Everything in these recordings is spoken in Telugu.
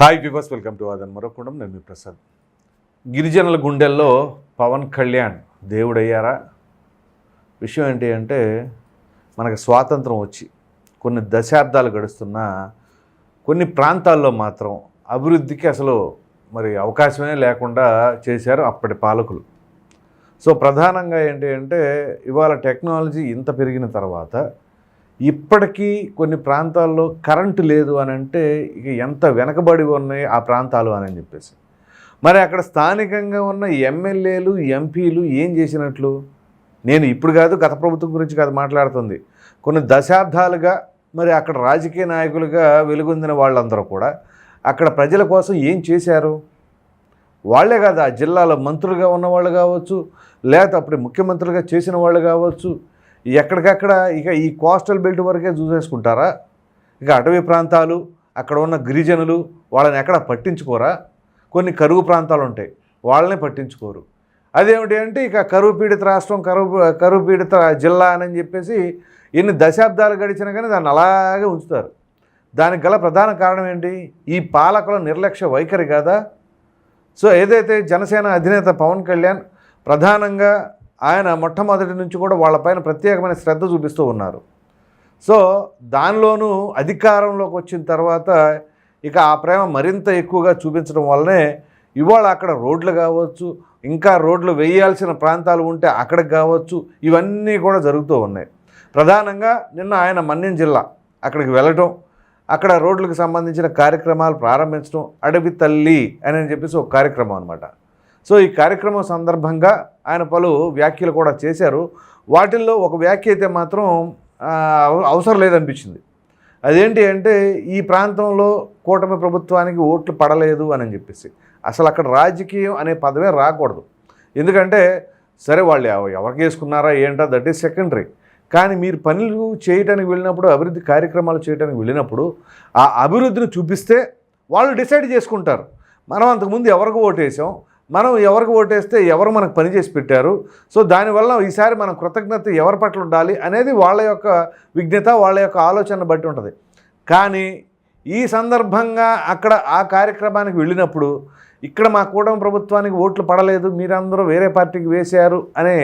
హాయ్ పీపర్స్ వెల్కమ్ టు అదన్ మరొకుండం. నేను మీ ప్రసాద్. గిరిజనుల గుండెల్లో పవన్ కళ్యాణ్ దేవుడయ్యారా? విషయం ఏంటి అంటే మనకు స్వాతంత్రం వచ్చి కొన్ని దశాబ్దాలు గడుస్తున్న కొన్ని ప్రాంతాల్లో మాత్రం అభివృద్ధికి అసలు మరి అవకాశమే లేకుండా చేశారు అప్పటి పాలకులు. సో ప్రధానంగా ఏంటి అంటే ఇవాళ టెక్నాలజీ ఇంత పెరిగిన తర్వాత ఇప్పటికీ కొన్ని ప్రాంతాల్లో కరెంటు లేదు అని అంటే ఇక ఎంత వెనకబడి ఉన్నాయి ఆ ప్రాంతాలు అని చెప్పేసి. మరి అక్కడ స్థానికంగా ఉన్న ఎమ్మెల్యేలు ఎంపీలు ఏం చేసినట్లు? నేను ఇప్పుడు కాదు గత ప్రభుత్వం గురించి కాదు మాట్లాడుతుంది. కొన్ని దశాబ్దాలుగా మరి అక్కడ రాజకీయ నాయకులుగా వెలుగొందిన వాళ్ళందరూ కూడా అక్కడ ప్రజల కోసం ఏం చేశారు? వాళ్ళే కాదు ఆ జిల్లాలో మంత్రులుగా ఉన్నవాళ్ళు కావచ్చు లేకపోతే అప్పుడు ముఖ్యమంత్రులుగా చేసిన వాళ్ళు కావచ్చు ఎక్కడికక్కడ ఇక ఈ కోస్టల్ బెల్ట్ వరకే చూసేసుకుంటారా? ఇక అటవీ ప్రాంతాలు అక్కడ ఉన్న గిరిజనులు వాళ్ళని ఎక్కడ పట్టించుకోరా? కొన్ని కరువు ప్రాంతాలు ఉంటాయి వాళ్ళని పట్టించుకోరు. అదేమిటి అంటే ఇక కరువు పీడిత రాష్ట్రం కరువు కరువు పీడిత జిల్లా అని చెప్పేసి ఎన్ని దశాబ్దాలు గడిచినా కానీ దాన్ని అలాగే ఉంచుతారు. దానికి గల ప్రధాన కారణం ఏంటి? ఈ పాలకుల నిర్లక్ష్య వైఖరి కాదా? సో ఏదైతే జనసేన అధినేత పవన్ కళ్యాణ్ ప్రధానంగా ఆయన మొట్టమొదటి నుంచి కూడా వాళ్ళపైన ప్రత్యేకమైన శ్రద్ధ చూపిస్తూ ఉన్నారు. సో దానిలోనూ అధికారంలోకి వచ్చిన తర్వాత ఇక ఆ ప్రేమ మరింత ఎక్కువగా చూపించడం వల్లనే ఇవాళ అక్కడ రోడ్లు కావచ్చు ఇంకా రోడ్లు వేయాల్సిన ప్రాంతాలు ఉంటే అక్కడికి కావచ్చు ఇవన్నీ కూడా జరుగుతూ ఉన్నాయి. ప్రధానంగా నిన్న ఆయన మన్యం జిల్లా అక్కడికి వెళ్ళటం అక్కడ రోడ్లకు సంబంధించిన కార్యక్రమాలు ప్రారంభించడం అడవి తల్లి అని చెప్పేసి ఒక కార్యక్రమం అనమాట సో ఈ కార్యక్రమం సందర్భంగా ఆయన పలు వ్యాఖ్యలు కూడా చేశారు. వాటిల్లో ఒక వ్యాఖ్య అయితే మాత్రం అవసరం లేదనిపించింది. అదేంటి అంటే ఈ ప్రాంతంలో కూటమి ప్రభుత్వానికి ఓట్లు పడలేదు అని చెప్పేసి. అసలు అక్కడ రాజకీయం అనే పదవే రాకూడదు. ఎందుకంటే సరే వాళ్ళు ఎవరికి వేసుకున్నారా ఏంటో దట్ ఈస్ సెకండరీ. కానీ మీరు పనులు చేయడానికి వెళ్ళినప్పుడు అభివృద్ధి కార్యక్రమాలు చేయడానికి వెళ్ళినప్పుడు ఆ అభివృద్ధిని చూపిస్తే వాళ్ళు డిసైడ్ చేసుకుంటారు. మనం అంతకుముందు ఎవరికి ఓటేసాం మనం ఎవరికి ఓటేస్తే ఎవరు మనకు పని చేసి పెట్టారు. సో దానివల్ల ఈసారి మనం కృతజ్ఞత ఎవరి పట్ల ఉండాలి అనేది వాళ్ళ యొక్క విజ్ఞత వాళ్ళ యొక్క ఆలోచన బట్టి ఉంటుంది. కానీ ఈ సందర్భంగా అక్కడ ఆ కార్యక్రమానికి వెళ్ళినప్పుడు ఇక్కడ మా కూటమి ప్రభుత్వానికి ఓట్లు పడలేదు మీరందరూ వేరే పార్టీకి వేశారు అనే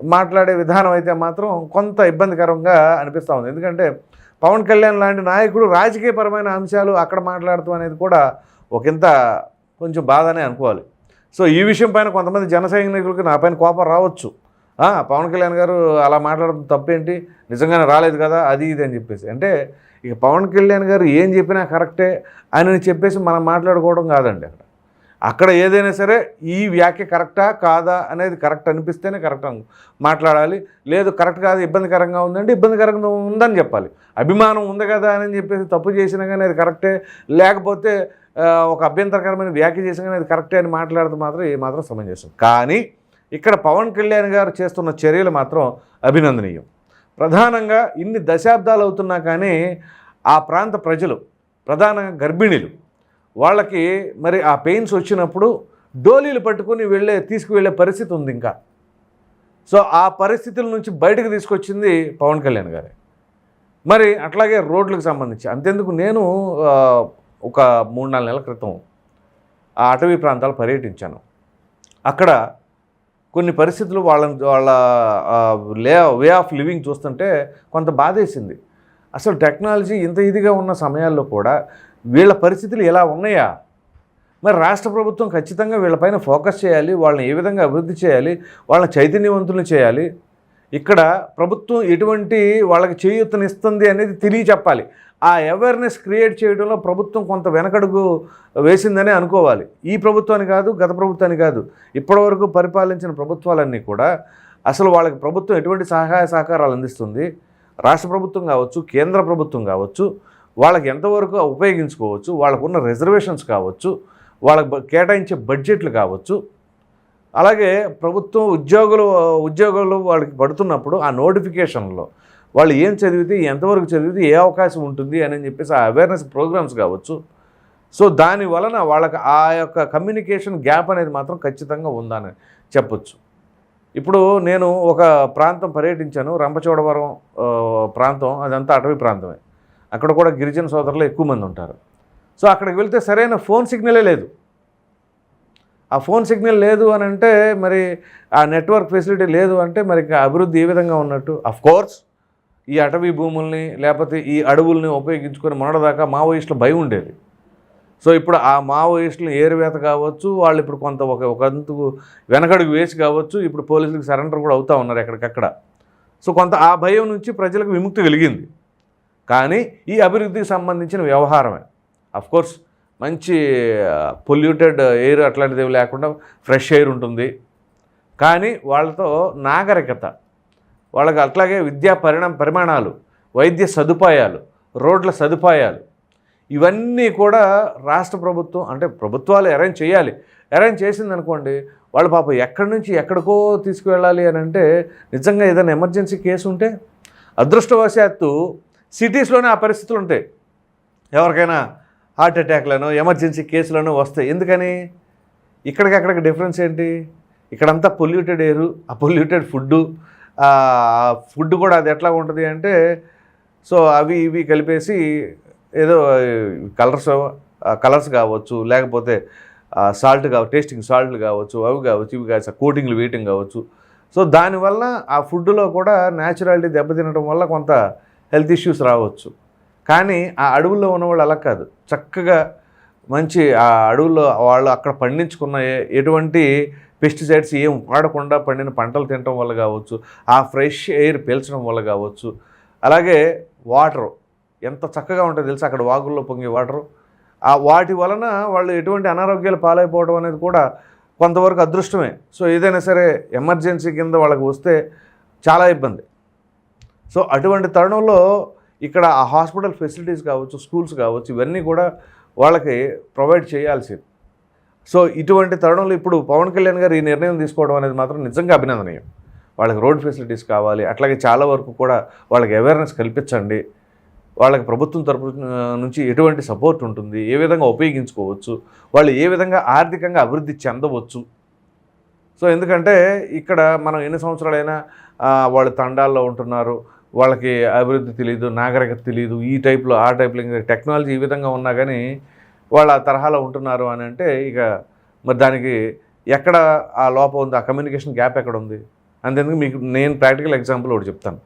మాట్లాడే విధానం అయితే మాత్రం కొంత ఇబ్బందికరంగా అనిపిస్తూ ఉంది. ఎందుకంటే పవన్ కళ్యాణ్ లాంటి నాయకుడు రాజకీయపరమైన అంశాలు అక్కడ మాట్లాడుతూ అనేది కూడా ఒకంత కొంచెం బాధనే అనుకోవాలి. సో ఈ విషయం పైన కొంతమంది జన సైనికులకు నా పైన కోపం రావచ్చు. పవన్ కళ్యాణ్ గారు అలా మాట్లాడడం తప్పేంటి? నిజంగానే రాలేదు కదా అది ఇది అని చెప్పేసి. అంటే ఇక పవన్ కళ్యాణ్ గారు ఏం చెప్పినా కరెక్టే అని చెప్పేసి మనం మాట్లాడుకోవడం కాదండి అక్కడ. అక్కడ ఏదైనా సరే ఈ వ్యాఖ్య కరెక్టా కాదా అనేది కరెక్ట్ అనిపిస్తేనే కరెక్ట్ మాట్లాడాలి. లేదు కరెక్ట్ కాదు ఇబ్బందికరంగా ఉందంటే ఇబ్బందికరంగా ఉందని చెప్పాలి. అభిమానం ఉంది కదా అని చెప్పేసి తప్పు చేసినా కానీ అది కరెక్టే. లేకపోతే ఒక అభ్యంతరకరమైన వ్యాఖ్య చేసినా కానీ అది కరెక్టే అని మాట్లాడితే మాత్రం ఏ మాత్రం సమంజసం కానీ ఇక్కడ పవన్ కళ్యాణ్ గారు చేస్తున్న చర్యలు మాత్రం అభినందనీయం. ప్రధానంగా ఇన్ని దశాబ్దాలు అవుతున్నా కానీ ఆ ప్రాంత ప్రజలు ప్రధానంగా గర్భిణీలు వాళ్ళకి మరి ఆ పెయిన్స్ వచ్చినప్పుడు డోలీలు పట్టుకొని వెళ్ళే తీసుకువెళ్ళే పరిస్థితి ఉంది ఇంకా. సో ఆ పరిస్థితుల నుంచి బయటకు తీసుకొచ్చింది పవన్ కళ్యాణ్ గారే. మరి అట్లాగే రోడ్లకు సంబంధించి అంతెందుకు నేను ఒక మూడు నాలుగు నెలల క్రితం ఆ అటవీ ప్రాంతాలు పర్యటించాను. అక్కడ కొన్ని పరిస్థితులు వాళ్ళ వాళ్ళ లే వే ఆఫ్ లివింగ్ చూస్తుంటే కొంత బాధేసింది. అసలు టెక్నాలజీ ఇంత ఇదిగా ఉన్న సమయాల్లో కూడా వీళ్ళ పరిస్థితులు ఎలా ఉన్నాయా? మరి రాష్ట్ర ప్రభుత్వం ఖచ్చితంగా వీళ్ళపైన ఫోకస్ చేయాలి వాళ్ళని ఏ విధంగా అభివృద్ధి చేయాలి వాళ్ళని చైతన్యవంతులు చేయాలి. ఇక్కడ ప్రభుత్వం ఎటువంటి వాళ్ళకి చేయూతనిస్తుంది అనేది తెలియచెప్పాలి ఆ అవేర్నెస్ క్రియేట్ చేయడంలో ప్రభుత్వం కొంత వెనకడుగు వేసిందనే అనుకోవాలి. ఈ ప్రభుత్వాన్ని కాదు గత ప్రభుత్వాన్ని కాదు ఇప్పటివరకు పరిపాలించిన ప్రభుత్వాలన్నీ కూడా అసలు వాళ్ళకి ప్రభుత్వం ఎటువంటి సహాయ సహకారాలు అందిస్తుంది? రాష్ట్ర ప్రభుత్వం కావచ్చు కేంద్ర ప్రభుత్వం కావచ్చు వాళ్ళకి ఎంతవరకు ఉపయోగించుకోవచ్చు వాళ్ళకున్న రిజర్వేషన్స్ కావచ్చు వాళ్ళకి కేటాయించే బడ్జెట్లు కావచ్చు. అలాగే ప్రభుత్వం ఉద్యోగులు ఉద్యోగులు వాళ్ళకి పడుతున్నప్పుడు ఆ నోటిఫికేషన్లో వాళ్ళు ఏం చదివితే ఎంతవరకు చదివితే ఏ అవకాశం ఉంటుంది అని చెప్పేసి ఆ అవేర్నెస్ ప్రోగ్రామ్స్ కావచ్చు. సో దాని వలన వాళ్ళకి ఆ యొక్క కమ్యూనికేషన్ గ్యాప్ అనేది మాత్రం ఖచ్చితంగా ఉందని చెప్పొచ్చు. ఇప్పుడు నేను ఒక ప్రాంతం పర్యటించాను రంపచోడవరం ప్రాంతం అదంతా అటవీ ప్రాంతమే. అక్కడ కూడా గిరిజన సోదరులు ఎక్కువ మంది ఉంటారు. సో అక్కడికి వెళ్తే సరైన ఫోన్ సిగ్నలే లేదు. ఆ ఫోన్ సిగ్నల్ లేదు అని అంటే మరి ఆ నెట్వర్క్ ఫెసిలిటీ లేదు అంటే మరి అభివృద్ధి ఏ విధంగా ఉన్నట్టు? కోర్స్ ఈ అటవీ భూముల్ని లేకపోతే ఈ అడవుల్ని ఉపయోగించుకొని మొన్నటిదాకా మావోయిస్టులు భయం ఉండేది. సో ఇప్పుడు ఆ మావోయిస్టులు ఏరువేత కావచ్చు వాళ్ళు ఇప్పుడు కొంత ఒక ఒకంతకు వెనకడుగు వేసి కావచ్చు ఇప్పుడు పోలీసులకు సరెండర్ కూడా అవుతూ ఉన్నారు ఎక్కడికక్కడ. సో కొంత ఆ భయం నుంచి ప్రజలకు విముక్తి కలిగింది. కానీ ఈ అభివృద్ధికి సంబంధించిన వ్యవహారమే. కోర్స్ మంచి పొల్యూటెడ్ ఎయిర్ అట్లాంటిది ఏమి లేకుండా ఫ్రెష్ ఎయిర్ ఉంటుంది. కానీ వాళ్ళతో నాగరికత వాళ్ళకి అట్లాగే విద్యా పరిణామ పరిమాణాలు వైద్య సదుపాయాలు రోడ్ల సదుపాయాలు ఇవన్నీ కూడా రాష్ట్ర ప్రభుత్వం అంటే ప్రభుత్వాలు అరేంజ్ చేయాలి. అరేంజ్ చేసింది అనుకోండి వాళ్ళు పాపం ఎక్కడి నుంచి ఎక్కడికో తీసుకువెళ్ళాలి అని అంటే నిజంగా ఏదైనా ఎమర్జెన్సీ కేసు ఉంటే అదృష్టవశాత్తు సిటీస్లోనే ఆ పరిస్థితులు ఉంటాయి. ఎవరికైనా హార్ట్ అటాక్లను ఎమర్జెన్సీ కేసులను వస్తాయి. ఎందుకని? ఇక్కడికక్కడికి డిఫరెన్స్ ఏంటి? ఇక్కడంతా పొల్యూటెడ్ ఎయిర్ ఆ పొల్యూటెడ్ ఫుడ్ ఫుడ్ కూడా అది ఎట్లా ఉంటుంది అంటే సో అవి ఇవి కలిపేసి ఏదో కలర్స్ కలర్స్ కావచ్చు లేకపోతే సాల్ట్ కావచ్చు టేస్టింగ్ సాల్ట్లు కావచ్చు అవి కావచ్చు ఇవి కావచ్చు కోటింగ్లు వేయటం కావచ్చు. సో దానివల్ల ఆ ఫుడ్లో కూడా న్యాచురాలిటీ దెబ్బతినడం వల్ల కొంత హెల్త్ ఇష్యూస్ రావచ్చు. కానీ ఆ అడవుల్లో ఉన్నవాళ్ళు అలా కాదు. చక్కగా మంచి ఆ అడవుల్లో వాళ్ళు అక్కడ పండించుకున్న ఎటువంటి పెస్టిసైడ్స్ ఏం వాడకుండా పండిన పంటలు తినడం వల్ల కావచ్చు ఆ ఫ్రెష్ ఎయిర్ పీల్చడం వల్ల కావచ్చు. అలాగే వాటర్ ఎంత చక్కగా ఉంటుంది తెలుసు అక్కడ వాగుల్లో పొంగే వాటరు? ఆ వాటి వలన వాళ్ళు ఎటువంటి అనారోగ్యాలు పాలైపోవడం అనేది కూడా కొంతవరకు అదృష్టమే. సో ఏదైనా సరే ఎమర్జెన్సీ కింద వాళ్ళకి వస్తే చాలా ఇబ్బంది. సో అటువంటి తరుణంలో ఇక్కడ ఆ హాస్పిటల్ ఫెసిలిటీస్ కావచ్చు స్కూల్స్ కావచ్చు ఇవన్నీ కూడా వాళ్ళకి ప్రొవైడ్ చేయాల్సింది. సో ఇటువంటి తరుణంలో ఇప్పుడు పవన్ కళ్యాణ్ గారు ఈ నిర్ణయం తీసుకోవడం అనేది మాత్రం నిజంగా అభినందనీయం. వాళ్ళకి రోడ్ ఫెసిలిటీస్ కావాలి అట్లాగే చాలా వరకు కూడా వాళ్ళకి అవేర్నెస్ కల్పించండి. వాళ్ళకి ప్రభుత్వం తరపు నుంచి ఎటువంటి సపోర్ట్ ఉంటుంది ఏ విధంగా ఉపయోగించుకోవచ్చు వాళ్ళు ఏ విధంగా ఆర్థికంగా అభివృద్ధి చెందవచ్చు. సో ఎందుకంటే ఇక్కడ మనం ఎన్ని సంవత్సరాలైనా వాళ్ళు తండాల్లో ఉంటున్నారు వాళ్ళకి అభివృద్ధి తెలియదు నాగరికత తెలియదు ఈ టైప్లో ఆ టైప్లో ఇంకా టెక్నాలజీ ఈ విధంగా ఉన్నా కానీ వాళ్ళు ఆ తరహాలో ఉంటున్నారు అని అంటే ఇక మరి దానికి ఎక్కడ ఆ లోపం ఉంది ఆ కమ్యూనికేషన్ గ్యాప్ ఎక్కడ ఉంది? అంతేందుకు మీకు నేను ప్రాక్టికల్ ఎగ్జాంపుల్ ఒకటి చెప్తాను.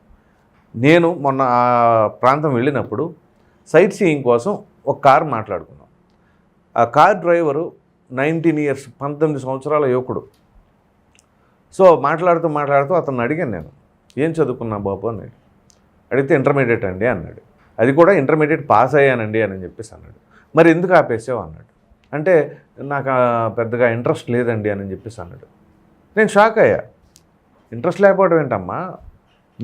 నేను మొన్న ఆ ప్రాంతం వెళ్ళినప్పుడు సైట్ సీయింగ్ కోసం ఒక కారు మాట్లాడుకున్నాం. ఆ కార్ డ్రైవరు నైన్టీన్ ఇయర్స్ పంతొమ్మిది సంవత్సరాల యువకుడు. సో మాట్లాడుతూ మాట్లాడుతూ అతను అడిగాను నేను ఏం చదువుకున్నా బాబు? అని. అడిగితే ఇంటర్మీడియట్ అండి అన్నాడు. అది కూడా ఇంటర్మీడియట్ పాస్ అయ్యానండి అని చెప్పేసి అన్నాడు. మరి ఎందుకు ఆపేసావు అన్నాడు. అంటే నాకు పెద్దగా ఇంట్రెస్ట్ లేదండి అని చెప్పేసి అన్నాడు. నేను షాక్ అయ్యా. ఇంట్రెస్ట్ లేకపోవడం ఏంటమ్మా?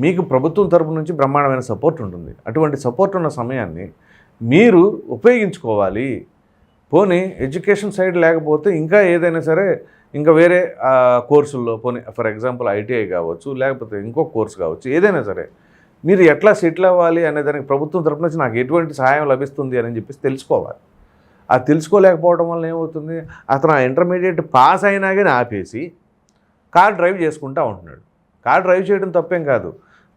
మీకు ప్రభుత్వం తరపు నుంచి బ్రహ్మాండమైన సపోర్ట్ ఉంటుంది. అటువంటి సపోర్ట్ ఉన్న సమయాన్ని మీరు ఉపయోగించుకోవాలి. పోనీ ఎడ్యుకేషన్ సైడ్ లేకపోతే ఇంకా ఏదైనా సరే ఇంకా వేరే కోర్సుల్లో పోనీ ఫర్ ఎగ్జాంపుల్ ఐటీఐ కావచ్చు లేకపోతే ఇంకో కోర్స్ కావచ్చు ఏదైనా సరే మీరు ఎట్లా సెటిల్ అవ్వాలి అనే దానికి ప్రభుత్వం తరపు నుంచి నాకు ఎటువంటి సహాయం లభిస్తుంది అని చెప్పేసి తెలుసుకోవాలి. ఆ తెలుసుకోలేకపోవడం వల్ల ఏమవుతుంది? అతను ఆ ఇంటర్మీడియట్ పాస్ అయినా కానీ ఆపేసి కార్ డ్రైవ్ చేసుకుంటా ఉంటున్నాడు. కార్ డ్రైవ్ చేయడం తప్పేం కాదు.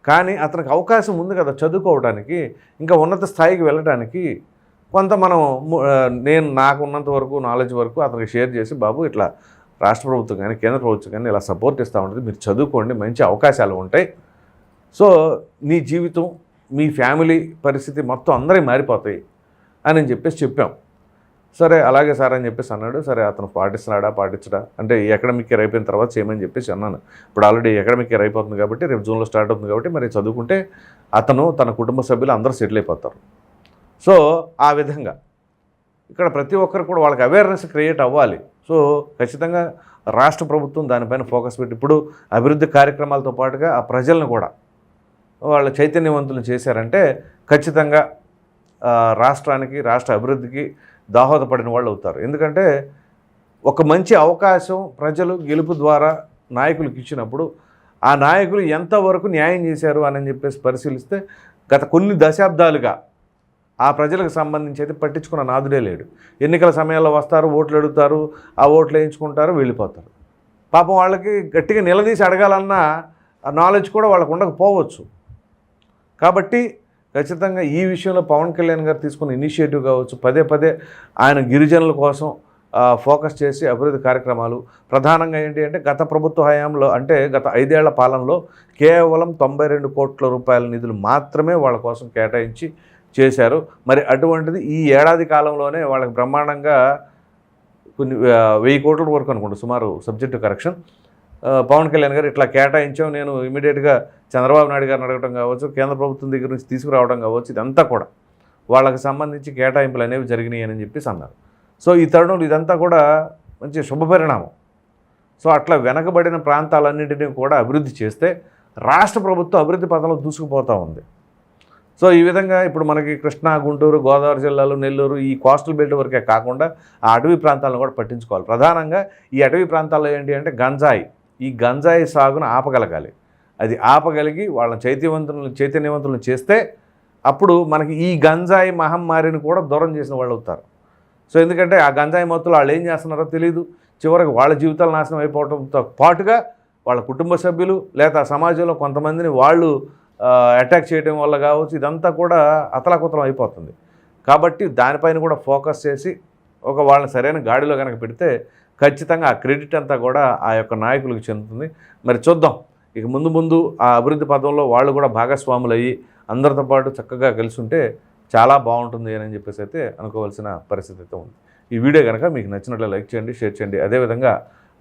కానీ అతనికి అవకాశం ఉంది కదా చదువుకోవడానికి ఇంకా ఉన్నత స్థాయికి వెళ్ళడానికి. కొంత మనం నేను నాకు ఉన్నంత వరకు నాలెడ్జ్ వరకు అతనికి షేర్ చేసి బాబు ఇట్లా రాష్ట్ర ప్రభుత్వం కానీ కేంద్ర ప్రభుత్వం కానీ ఇలా సపోర్ట్ ఇస్తూ ఉంటుంది. మీరు చదువుకోండి మంచి అవకాశాలు ఉంటాయి. సో మీ జీవితం మీ ఫ్యామిలీ పరిస్థితి మొత్తం అందరికీ మారిపోతాయి అని చెప్పేసి చెప్పాం. సరే అలాగే సార్ అని చెప్పేసి అన్నాడు. సరే అతను పాటిస్తున్నాడా పాటించడా? అంటే ఈ అకాడమిక్ ఇయర్ అయిపోయిన తర్వాత చేయమని చెప్పేసి అన్నాను. ఇప్పుడు ఆల్రెడీ అకాడమిక్ ఇయర్ అయిపోతుంది కాబట్టి రేపు జూన్లో స్టార్ట్ అవుతుంది కాబట్టి మరి చదువుకుంటే అతను తన కుటుంబ సభ్యులు అందరూ సెటిల్ అయిపోతారు. సో ఆ విధంగా ఇక్కడ ప్రతి ఒక్కరు కూడా వాళ్ళకి అవేర్నెస్ క్రియేట్ అవ్వాలి. సో ఖచ్చితంగా రాష్ట్ర ప్రభుత్వం దానిపైన ఫోకస్ పెట్టి ఇప్పుడు అభివృద్ధి కార్యక్రమాలతో పాటుగా ఆ ప్రజలను కూడా వాళ్ళ చైతన్యవంతులు చేశారంటే ఖచ్చితంగా రాష్ట్రానికి రాష్ట్ర అభివృద్ధికి దోహదపడిన వాళ్ళు అవుతారు. ఎందుకంటే ఒక మంచి అవకాశం ప్రజలు గెలుపు ద్వారా నాయకులకు ఇచ్చినప్పుడు ఆ నాయకులు ఎంతవరకు న్యాయం చేశారు అని చెప్పేసి పరిశీలిస్తే గత కొన్ని దశాబ్దాలుగా ఆ ప్రజలకు సంబంధించి అయితే పట్టించుకున్న నాదుడే లేడు. ఎన్నికల సమయాల్లో వస్తారు ఓట్లు అడుగుతారు ఆ ఓట్లు వేయించుకుంటారు వెళ్ళిపోతారు. పాపం వాళ్ళకి గట్టిగా నిలదీసి అడగాలన్న నాలెడ్జ్ కూడా వాళ్ళకు ఉండకపోవచ్చు. కాబట్టి ఖచ్చితంగా ఈ విషయంలో పవన్ కళ్యాణ్ గారు తీసుకున్న ఇనిషియేటివ్ కావచ్చు పదే పదే ఆయన గిరిజనుల కోసం ఫోకస్ చేసి అభివృద్ధి కార్యక్రమాలు. ప్రధానంగా ఏంటి అంటే గత ప్రభుత్వ హయాంలో అంటే గత ఐదేళ్ళ పాలనలో కేవలం తొంభై రెండు కోట్ల రూపాయల నిధులు మాత్రమే వాళ్ళ కోసం కేటాయించి చేశారు. మరి అటువంటిది ఈ ఏడాది కాలంలోనే వాళ్ళకి బ్రహ్మాండంగా కొన్ని వెయ్యి కోట్ల వరకు అనుకుంటా సుమారు సబ్జెక్టు కరెక్షన్. పవన్ కళ్యాణ్ గారు ఇట్లా కేటాయించాం. నేను ఇమీడియట్గా చంద్రబాబు నాయుడు గారిని అడగడం కావచ్చు కేంద్ర ప్రభుత్వం దగ్గర నుంచి తీసుకురావడం కావచ్చు ఇదంతా కూడా వాళ్ళకి సంబంధించి కేటాయింపులు అనేవి జరిగినాయి అని చెప్పేసి అన్నారు. సో ఈ తరుణంలో ఇదంతా కూడా మంచి శుభపరిణామం సో అట్లా వెనకబడిన ప్రాంతాలన్నింటినీ కూడా అభివృద్ధి చేస్తే రాష్ట్ర ప్రభుత్వం అభివృద్ధి పథంలో దూసుకుపోతూ ఉంది. సో ఈ విధంగా ఇప్పుడు మనకి కృష్ణా గుంటూరు గోదావరి జిల్లాలు నెల్లూరు ఈ కోస్టల్ బెల్ట్ వరకే కాకుండా ఆ అటవీ ప్రాంతాలను కూడా పట్టించుకోవాలి. ప్రధానంగా ఈ అటవీ ప్రాంతాల్లో ఏంటి అంటే గంజాయి. ఈ గంజాయి సాగును ఆపగలగాలి. అది ఆపగలిగి వాళ్ళని చైతన్యవంతులను చైతన్యవంతులను చేస్తే అప్పుడు మనకి ఈ గంజాయి మహమ్మారిని కూడా దూరం చేసిన వాళ్ళు అవుతారు. సో ఎందుకంటే ఆ గంజాయి మొత్తులు వాళ్ళు ఏం చేస్తున్నారో తెలియదు చివరికి వాళ్ళ జీవితాలు నాశనం అయిపోవడంతో పాటుగా వాళ్ళ కుటుంబ సభ్యులు లేదా సమాజంలో కొంతమందిని వాళ్ళు అటాక్ చేయడం వల్ల కావచ్చు ఇదంతా కూడా అతలాకుతలం అయిపోతుంది. కాబట్టి దానిపైన కూడా ఫోకస్ చేసి ఒక వాళ్ళని సరైన గాడిలో కనుక పెడితే ఖచ్చితంగా ఆ క్రెడిట్ అంతా కూడా ఆ యొక్క నాయకులకు చెందుతుంది. మరి చూద్దాం. ఇక ముందు ముందు ఆ అభివృద్ధి పదంలో వాళ్ళు కూడా భాగస్వాములు అయ్యి అందరితో పాటు చక్కగా కలిసి ఉంటే చాలా బాగుంటుంది అని చెప్పేసి అయితే అనుకోవాల్సిన పరిస్థితి అయితే ఉంది. ఈ వీడియో కనుక మీకు నచ్చినట్లు లైక్ చేయండి షేర్ చేయండి. అదేవిధంగా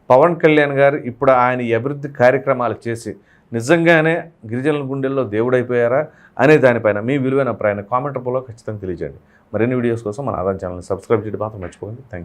పవన్ కళ్యాణ్ గారు ఇప్పుడు ఆయన ఈ అభివృద్ధి కార్యక్రమాలు చేసి నిజంగానే గిరిజనుల గుండెల్లో దేవుడైపోయారా అనే దానిపైన మీ విలువైన అభిప్రాయాన్ని కామెంట్ రూపంలో ఖచ్చితంగా తెలియజేయండి. మరిన్ని వీడియోస్ కోసం మన ఆదాయం ఛానల్ని సబ్స్క్రైబ్ చేయడం మాత్రం మర్చిపోకండి. Thank you